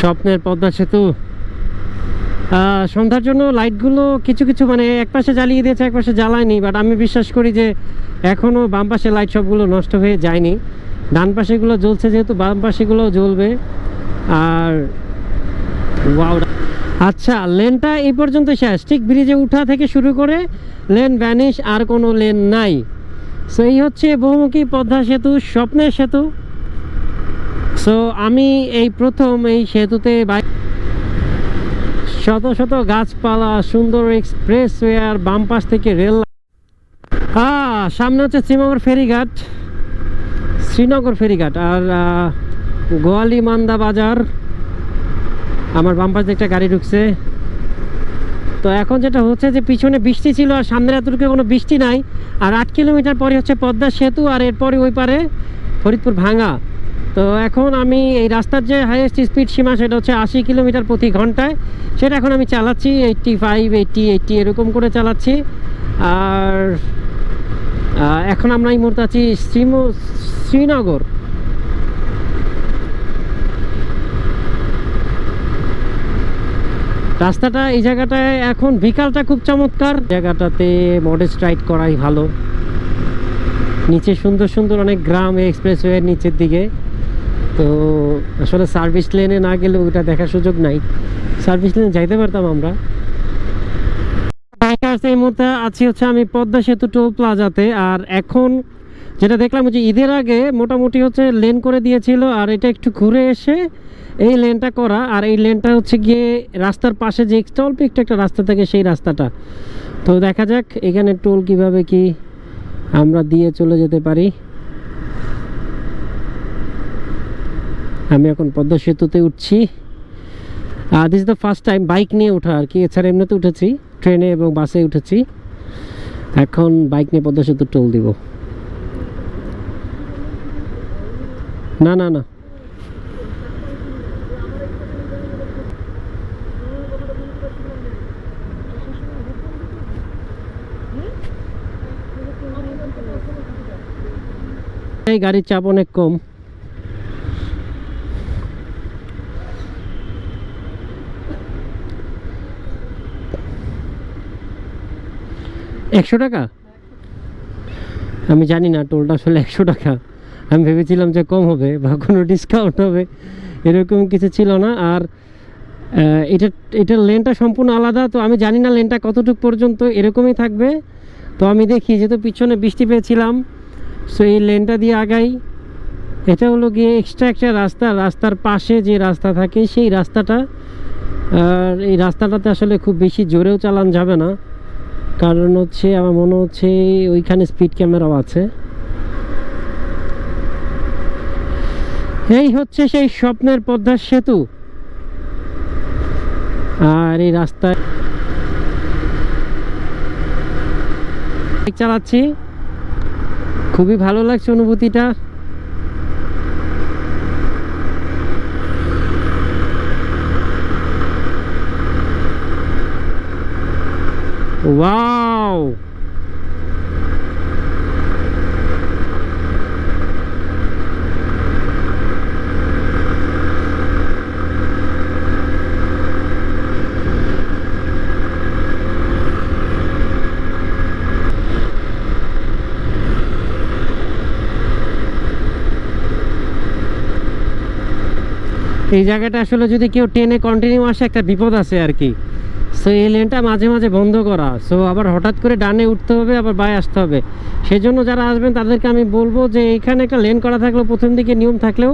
স্বপ্নের পদ্মা সেতু। সন্ধ্যার জন্য লাইটগুলো কিছু কিছু মানে এক পাশে জ্বালিয়ে দিয়েছে, এক পাশে জ্বালায়নি বাট আমি বিশ্বাস করি যে এখনও বাম পাশে লাইট সবগুলো নষ্ট হয়ে যায়নি। ডান পাশেগুলো জ্বলছে যেহেতু, বাম পাশেগুলো জ্বলবে। আর আচ্ছা লেনটা এই পর্যন্ত শেষ। ঠিক ব্রিজে উঠা থেকে শুরু করে লেন ভ্যানিশ আর কোনো লেন নাই। সো এই হচ্ছে বহুমুখী পদ্মা সেতু, স্বপ্নের সেতু। সো আমি এই প্রথম এই সেতুতে বাইক শত শত গাছপালা, সুন্দর এক্সপ্রেসওয়ে আর বাম পাশ থেকে রেল সামনে হচ্ছে শ্রীনগর ফেরিঘাট। শ্রীনগর ফেরিঘাট আর গোয়ালি মান্দা বাজার। আমার বাম পাশে একটা গাড়ি ঢুকছে। তো এখন যেটা হচ্ছে যে পিছনে বৃষ্টি ছিল আর সামনের এতটুকু কোনো বৃষ্টি নাই। আর আট কিলোমিটার পরে হচ্ছে পদ্মা সেতু আর এরপরে ওই পারে ফরিদপুর ভাঙা তো এখন আমি এই রাস্তার যে হাইয়েস্ট স্পিড সীমা সেটা হচ্ছে আশি কিলোমিটার প্রতি ঘন্টায়। সেটা এখন আমি চালাচ্ছি এইট্টি ফাইভ এইট্টি এইট্টি এরকম করে চালাচ্ছি। আর এখন আমরা এই মুহূর্তে আছি শ্রীম- শ্রীনগর। রাস্তাটা, এই জায়গাটায় এখন বিকালটা খুব চমৎকার। জায়গাটাতে মডেস্ট রাইড করাই ভালো। নিচে সুন্দর সুন্দর অনেক গ্রাম এক্সপ্রেসওয়ের নিচের দিকে। তো আসলে সার্ভিস লেনে না গেলে ওটা দেখার সুযোগ নাই। সার্ভিস লেনে যাইতে পারতাম আমরা। এই মুহূর্তে আছি হচ্ছে আমি পদ্মা সেতু টোল প্লাজাতে আর এখন যেটা দেখলাম যে ঈদের আগে মোটামুটি হচ্ছে লেন করে দিয়েছিল, আর এটা একটু ঘুরে এসে এই লেনটা করা। আর এই লেনটা হচ্ছে গিয়ে রাস্তার পাশে যে অল্প একটু একটা রাস্তা থাকে সেই রাস্তাটা। তো দেখা যাক এখানে টোল কীভাবে কি আমরা দিয়ে চলে যেতে পারি। আমি এখন পদ্মা সেতুতে উঠছি। This the first time bike নিয়ে ওঠা আর কি। এছাড়া এমনিতে উঠেছি, ট্রেনে এবং বাসে উঠেছি। এখন বাইক নিয়ে পদ্মা সেতু টোল দিব। না না না। এই গাড়ির চাপ অনেক কম। একশো টাকা? আমি জানি না টোলটা আসলে একশো টাকা। আমি ভেবেছিলাম যে কম হবে বা কোনো ডিসকাউন্ট হবে, এরকম কিছু ছিল না। আর এটা, এটার লেনটা সম্পূর্ণ আলাদা, তো আমি জানি না লেনটা কতটুকু পর্যন্ত এরকমই থাকবে। তো আমি দেখি, যেহেতু পিছনে বৃষ্টি পেয়েছিলাম সো এই লেনটা দিয়ে আগাই। এটা হলো গিয়ে এক্সট্রা একটা রাস্তা, রাস্তার পাশে যে রাস্তা থাকে, সেই রাস্তাটা। আর এই রাস্তাটাতে আসলে খুব বেশি জোরেও চালান যাবে না। কারণ হচ্ছে আমার মনে হচ্ছে ওইখানে স্পিড ক্যামেরাও আছে। এই হচ্ছে সেই স্বপ্নের পদ্মার সেতু। আর এই রাস্তায় চালাচ্ছি। খুবই ভালো লাগছে অনুভূতিটা। ওয়াও! এই জায়গাটা আসলে যদি কেউ টেনে কন্টিনিউ আসে, একটা বিপদ আছে আর কি। সো এই লেনটা মাঝে মাঝে বন্ধ করা। সো আবার হঠাৎ করে ডানে উঠতে হবে, আবার বায়ে আসতে হবে। সেই জন্য যারা আসবেন, তাদেরকে আমি বলব যে এখানে একটা লেন করা থাকলেও, প্রথম দিকে নিয়ম থাকলেও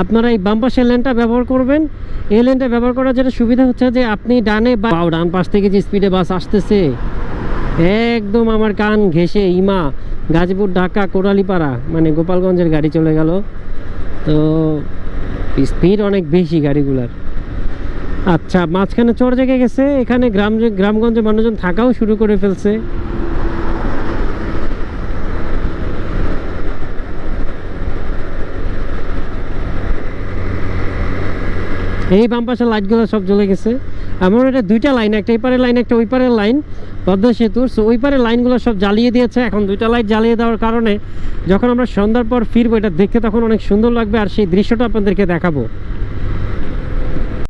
আপনারা এই বাম লেনটা ব্যবহার করবেন। এই লেনটা ব্যবহার করার যেটা সুবিধা হচ্ছে যে আপনি ডানে বা ডান পাশ থেকে যে স্পিডে বাস আসতেছে, একদম আমার কান ঘেসে ইমা, গাজীপুর, ঢাকা, কোরালিপাড়া মানে গোপালগঞ্জের গাড়ি চলে গেল। তো স্পিড অনেক বেশি গাড়িগুলার। আচ্ছা মাঝখানে চর জেগে গেছে, এখানে গ্রাম গ্রামগঞ্জে মানুষজন থাকাও শুরু করে ফেলছে। এই বাম পাশের লাইটগুলো সব জ্বলে গেছে। আমার এটা দুইটা লাইন একটা এই পারের লাইন একটা ওই পারের লাইন পদ্মা সেতুর সো ওই পারের লাইনগুলো সব জ্বালিয়ে দিয়েছে। এখন দুইটা লাইট জ্বালিয়ে দেওয়ার কারণে যখন আমরা সন্ধ্যার পর ফিরবো, এটা দেখতে তখন অনেক সুন্দর লাগবে। আর সেই দৃশ্যটা আপনাদেরকে দেখাবো।